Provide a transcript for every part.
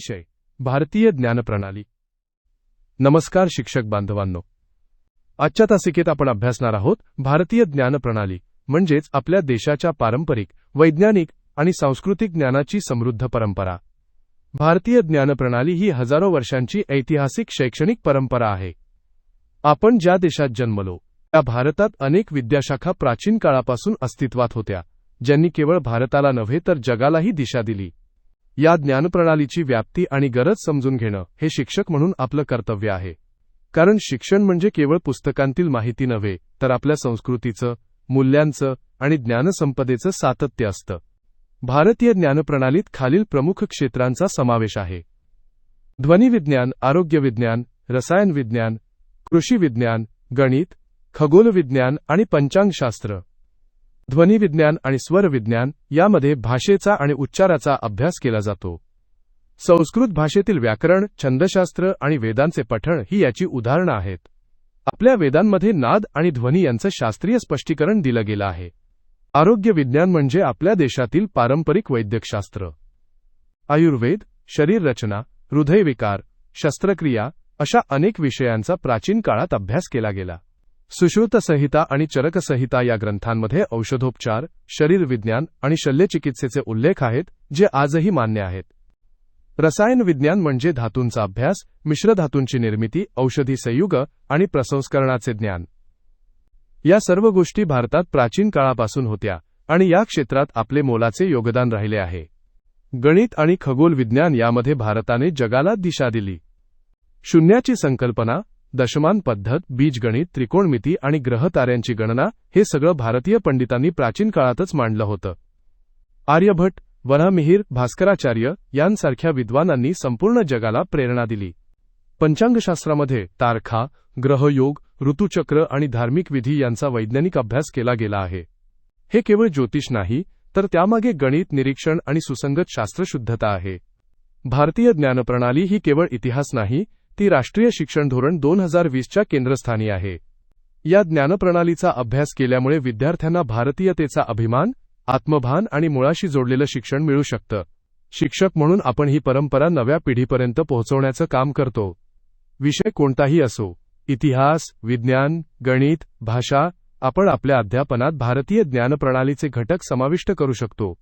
विषय भारतीय ज्ञानप्रणाली. नमस्कार शिक्षक बांधवांनो. आजच्या तासिकेत आपण अभ्यासणार आहोत भारतीय ज्ञानप्रणाली म्हणजेच आपल्या देशाच्या पारंपरिक वैज्ञानिक आणि सांस्कृतिक ज्ञानाची समृद्ध परंपरा. भारतीय ज्ञानप्रणाली ही हजारो वर्षांची ऐतिहासिक शैक्षणिक परंपरा आहे. आपण ज्या देशात जन्मलो त्या भारतात अनेक विद्याशाखा प्राचीन काळापासून अस्तित्वात होत्या ज्यांनी केवळ भारताला नव्हे तर जगालाही दिशा दिली. या ज्ञानप्रणालीची व्याप्ती आणि गरज समजून घेणं हे शिक्षक म्हणून आपलं कर्तव्य आहे. कारण शिक्षण म्हणजे केवळ पुस्तकांतील माहिती नव्हे तर आपल्या संस्कृतीचं मूल्यांचं आणि ज्ञानसंपदेचं सातत्य असतं. भारतीय ज्ञानप्रणालीत खालील प्रमुख क्षेत्रांचा समावेश आहे. ध्वनिविज्ञान आरोग्यविज्ञान रसायनविज्ञान कृषी विज्ञान गणित खगोलविज्ञान आणि पंचांगशास्त्र. ध्वनिविज्ञान आणि स्वरविज्ञान यामध्ये भाषेचा आणि उच्चाराचा अभ्यास केला जातो. संस्कृत भाषेतील व्याकरण छंदशास्त्र आणि वेदांचे पठण ही याची उदाहरणं आहेत. आपल्या वेदांमध्ये नाद आणि ध्वनी यांचं शास्त्रीय स्पष्टीकरण दिलं गेलं आहे. आरोग्य विज्ञान म्हणजे आपल्या देशातील पारंपरिक वैद्यकशास्त्र. आयुर्वेद शरीररचना हृदयविकार शस्त्रक्रिया अशा अनेक विषयांचा प्राचीन काळात अभ्यास केला गेला. सुश्रुत संहिता आणि चरक संहिता या ग्रंथांमध्ये औषधोपचार शरीरविज्ञान आणि शल्यचिकित्सेचे उल्लेख आहेत जे आजही मान्य आहेत. रसायन विज्ञान म्हणजे धातूंचा अभ्यास मिश्रधातूंची निर्मिती औषधी संयुग आणि प्रसंस्करणाचे ज्ञान. या सर्व गोष्टी भारतात प्राचीन काळापासून होत्या आणि या क्षेत्रात आपले मोलाचे योगदान राहिले आहे. गणित आणि खगोल विज्ञान यामध्ये भारताने जगाला दिशा दिली. शून्याची संकल्पना दशमान पद्धत बीजगणित त्रिकोणमिती आणि ग्रहताऱ्यांची गणना हे सगळं भारतीय पंडितांनी प्राचीन काळातच मांडलं होतं. आर्यभट वराहमिहीर भास्कराचार्य यांसारख्या विद्वानांनी संपूर्ण जगाला प्रेरणा दिली. पंचांगशास्त्रामध्ये तारखा ग्रहयोग ऋतुचक्र आणि धार्मिक विधी यांचा वैज्ञानिक अभ्यास केला गेला आहे. हे केवळ ज्योतिष नाही तर त्यामागे गणित निरीक्षण आणि सुसंगत शास्त्रशुद्धता आहे. भारतीय ज्ञानप्रणाली ही केवळ इतिहास नाही ती राष्ट्रीय शिक्षण धोरण दोन हजार वीसच्या केंद्रस्थानी आहे. या ज्ञानप्रणालीचा अभ्यास केल्यामुळे विद्यार्थ्यांना भारतीयतेचा अभिमान आत्मभान आणि मुळाशी जोडलेलं शिक्षण मिळू शकतं. शिक्षक म्हणून आपण ही परंपरा नव्या पिढीपर्यंत पोहोचवण्याचं काम करतो. विषय कोणताही असो इतिहास विज्ञान गणित भाषा आपण आपल्या अध्यापनात भारतीय ज्ञानप्रणालीचे घटक समाविष्ट करू शकतो.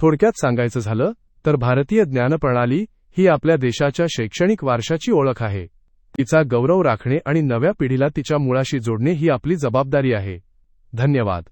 थोडक्यात सांगायचं झालं तर भारतीय ज्ञानप्रणाली ही आपल्या देशाच्या शैक्षणिक वारशाची ओळख आहे. तिचा गौरव राखणे आणि नव्या पिढीला तिच्या मुळाशी जोडणे ही आपली जबाबदारी आहे. धन्यवाद.